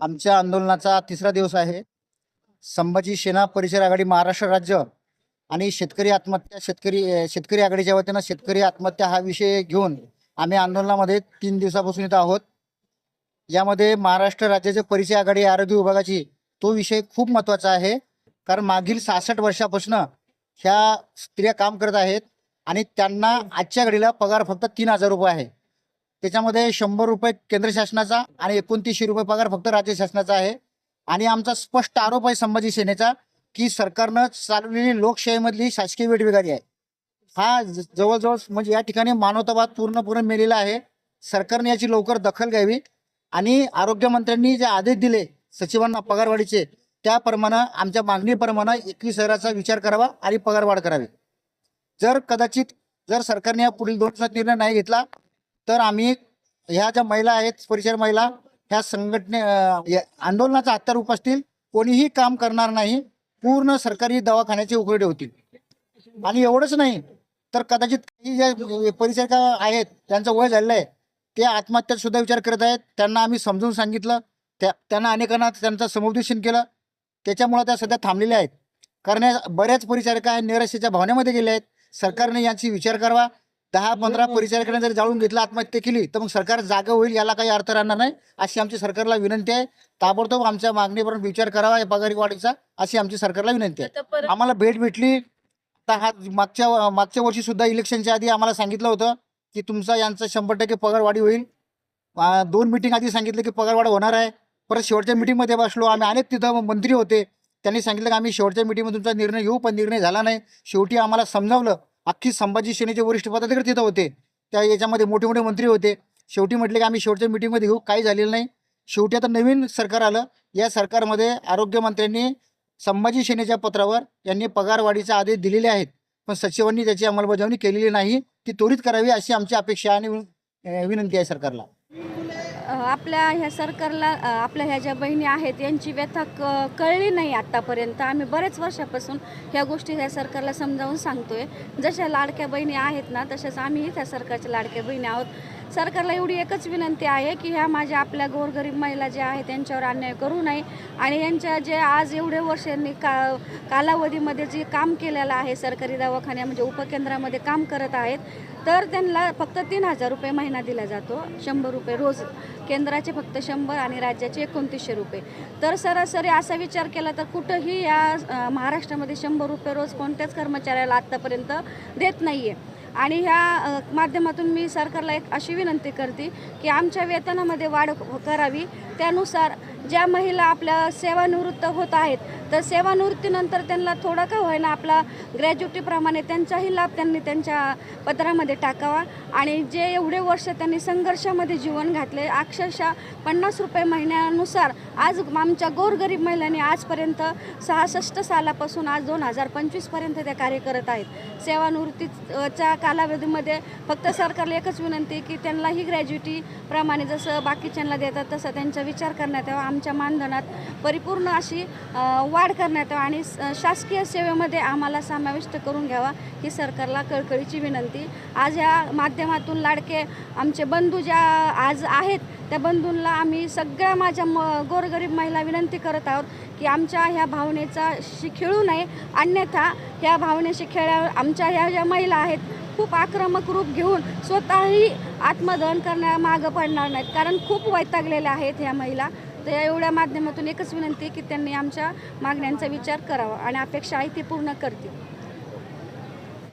आमच्या आंदोलनाचा तिसरा दिवस आहे. संभाजी सेना परिसर आघाडी महाराष्ट्र राज्य आणि शेतकरी आत्महत्या शेतकरी शेतकरी आघाडीच्या वतीनं शेतकरी आत्महत्या हा विषय घेऊन आम्ही आंदोलनामध्ये तीन दिवसापासून इथं आहोत. यामध्ये महाराष्ट्र राज्याचे परिचय आघाडी आरोग्य विभागाची तो विषय खूप महत्त्वाचा आहे. कारण मागील सहासष्ट वर्षापासून ह्या स्त्रिया काम करत आहेत आणि त्यांना आजच्या घडीला पगार फक्त तीन हजार रुपये आहे. त्याच्यामध्ये शंभर रुपये केंद्र शासनाचा आणि एकोणतीसशे रुपये पगार फक्त राज्य शासनाचा आहे. आणि आमचा स्पष्ट आरोप आहे संभाजी सेनेचा की सरकारनं चालवलेली लोकशाहीमधली शासकीय वेठबिगारी आहे. हा ज- जवळजवळ म्हणजे या ठिकाणी मानवतावाद पूर्णपूर्ण मेलेला आहे. सरकारने याची लवकर दखल घ्यावी आणि आरोग्यमंत्र्यांनी जे आदेश दिले सचिवांना पगारवाढीचे त्याप्रमाणे आमच्या मागणीप्रमाणे एकवीस हजाराचा विचार करावा आणि पगारवाढ करावी. जर कदाचित जर सरकारने या पुढील दोन निर्णय नाही घेतला तर आम्ही ह्या ज्या महिला आहेत परिसर महिला ह्या संघटने या आंदोलनाचा हत्यार उपसतील कोणीही काम करणार नाही पूर्ण सरकारी दवाखान्याचे उघडे होतील. आणि एवढंच नाही तर कदाचित काही ज्या परिचारिका आहेत त्यांचं वय झालेलं आहे ते आत्महत्या सुद्धा विचार करत आहेत. त्यांना आम्ही समजून सांगितलं त्या त्यांना अनेकांना त्यांचं समुपदेशन केलं. त्याच्यामुळे त्या सध्या थांबलेल्या आहेत. कारण या बऱ्याच परिचारिका आहेत निराशेच्या भावनेमध्ये गेल्या आहेत. सरकारने याची विचार करावा. दहा पंधरा परिचारिकांनी जर जाळून घेतलं आत्महत्या केली तर मग सरकार जागा होईल याला काही अर्थ राहणार नाही. अशी आमची सरकारला विनंती आहे. ताबडतोब आमच्या मागणीपर्यंत विचार करावा या पगारी वाढीचा अशी आमची सरकारला विनंती आहे. आम्हाला भेट भेटली. तर हा मागच्या मागच्या वर्षी सुद्धा इलेक्शनच्या आधी आम्हाला सांगितलं होतं की तुमचा यांचा शंभर टक्के पगार वाढी होईल दोन मिटिंग आधी सांगितलं की पगार वाढ होणार आहे. परत शेवटच्या मिटिंगमध्ये बसलो. आम्ही अनेक तिथं मंत्री होते. त्यांनी सांगितलं की आम्ही शेवटच्या मिटिंगमध्ये तुमचा निर्णय घेऊ पण निर्णय झाला नाही. शेवटी आम्हाला समजावलं. अख्खी संभाजी सेनेचे वरिष्ठ पदाधिकारी तिथं होते. त्या याच्यामध्ये मोठे मोठे मंत्री होते. शेवटी म्हटले की आम्ही शेवटच्या मिटिंगमध्ये घेऊ काही झालेलं नाही. शेवटी आता नवीन सरकार आलं. या सरकारमध्ये आरोग्यमंत्र्यांनी संभाजी सेनेच्या पत्रावर यांनी पगारवाढीचा आदेश दिलेले आहेत. पण सचिवांनी त्याची अंमलबजावणी केलेली नाही. ती त्वरित करावी अशी आमची अपेक्षा आणि विनंती आहे सरकारला. आपल्या ह्या सरकारला आपल्या ह्या ज्या बहिणी आहेत यांची व्यथा क कळली नाही आत्तापर्यंत आम्ही बरेच वर्षापासून ह्या गोष्टी ह्या सरकारला समजावून सांगतोय. जशा लाडक्या बहिणी आहेत ना तशाच आम्हीही त्या सरकारच्या लाडक्या बहिणी आहोत. सरकारला एवढी एकच विनंती आहे की ह्या माझ्या आपल्या गोरगरीब महिला ज्या आहेत त्यांच्यावर अन्याय करू नये. आणि यांच्या जे आज एवढे वर्षांनी का कालावधीमध्ये जे काम केलेलं आहे सरकारी दवाखान्या म्हणजे उपकेंद्रामध्ये काम करत आहेत तर त्यांना फक्त तीन हजार रुपये महिना दिला जातो शंभर रुपये रोज. केंद्राचे फक्त शंभर आणि राज्याचे एकोणतीसशे रुपये. तर सरासरी असा विचार केला तर कुठंही या महाराष्ट्रामध्ये शंभर रुपये रोज कोणत्याच कर्मचाऱ्याला आत्तापर्यंत देत नाही आहे आणि ह्या माध्यमातून मी सरकारला एक अशी विनंती करते की आमच्या वेतनामध्ये वाढ करावी. त्यानुसार ज्या महिला आपल्या सेवानिवृत्त होत आहेत तर सेवानिवृत्तीनंतर त्यांना थोडं का होईना आपला ग्रॅज्युटीप्रमाणे त्यांचाही लाभ त्यांनी त्यांच्या पत्रामध्ये टाकावा. आणि जे एवढे वर्ष त्यांनी संघर्षामध्ये जीवन घातले अक्षरशः पन्नास रुपये महिन्यानुसार आज आमच्या गोरगरीब महिलांनी आजपर्यंत सहासष्ट सालापासून आज दोन हजार पंचवीसपर्यंत त्या कार्य करत आहेत. सेवानिवृत्तीच्या कालावधीमध्ये फक्त सरकारला एकच विनंती की त्यांनाही ग्रॅज्युटीप्रमाणे जसं बाकीच्यांना देतात तसं त्यांचा विचार करण्यात यावा. आमच्या मानधनात परिपूर्ण अशी वाढ करण्यात यावी आणि स- शासकीय सेवेमध्ये आम्हाला समाविष्ट करून घ्यावा ही सरकारला कळकळीची विनंती. आज ह्या माध्यमातून लाडके आमचे बंधू ज्या आज आहेत त्या बंधूंना आम्ही सगळ्या माझ्या म गोरगरीब महिला विनंती करत आहोत की आमच्या ह्या भावनेचा शी खेळू नये. अन्यथा ह्या भावनेशी खेळल्यावर आमच्या ह्या ज्या महिला आहेत खूप आक्रमक रूप घेऊन स्वतःही आत्मदहन करण्या मागं पडणार नाहीत. कारण खूप वैतागलेल्या आहेत ह्या महिला. तर या एवढ्या माध्यमातून एकच विनंती की त्यांनी आमच्या मागण्यांचा विचार करावा आणि अपेक्षा आहे ती पूर्ण करतील.